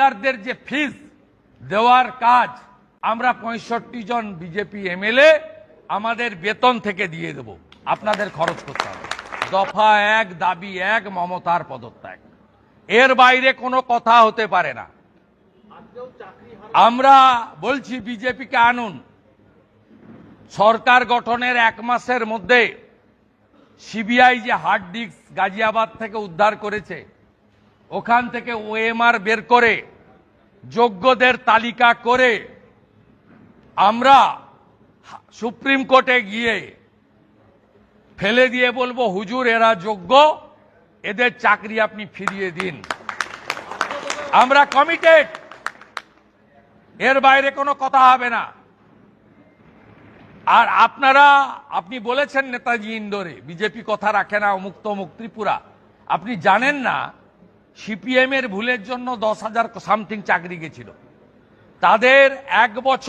টিচারদের যে ফিস দেওয়ার কাজ আমরা পঁয়ষট্টি জন বিজেপি এমএলএ আমাদের বেতন থেকে দিয়ে দেব। আপনাদের খরচ করতে হবে। দফা এক, দাবি এক, মমতার পদত্যাগ। এর বাইরে কোনো কথা হতে পারে না। আমরা বলছি বিজেপিকে আনুন। সরকার গঠনের এক মাসের মধ্যে সিবিআই যে হার্ড ডিস্ক গাজিয়াবাদ থেকে উদ্ধার করেছে, ওখান থেকে ওএমআর বের করে যোগ্যদের তালিকা করে আমরা সুপ্রিম কোর্টে গিয়ে ফেলে দিয়ে বলব, হুজুর, এরা যোগ্য, এদের চাকরি আপনি ফিরিয়ে দিন। আমরা কমিটেড এর বাইরে কোনো কথা হবে না। আর আপনারা, আপনি বলেছেন নেতাজি ইন্দোরে, বিজেপি কথা রাখে না মুক্ত মুখ ত্রিপুরা। আপনি জানেন না সিপিএম এর ভুলের জন্য দশ হাজার সামথিং চাকরি গেছিল। তাদের এক বছর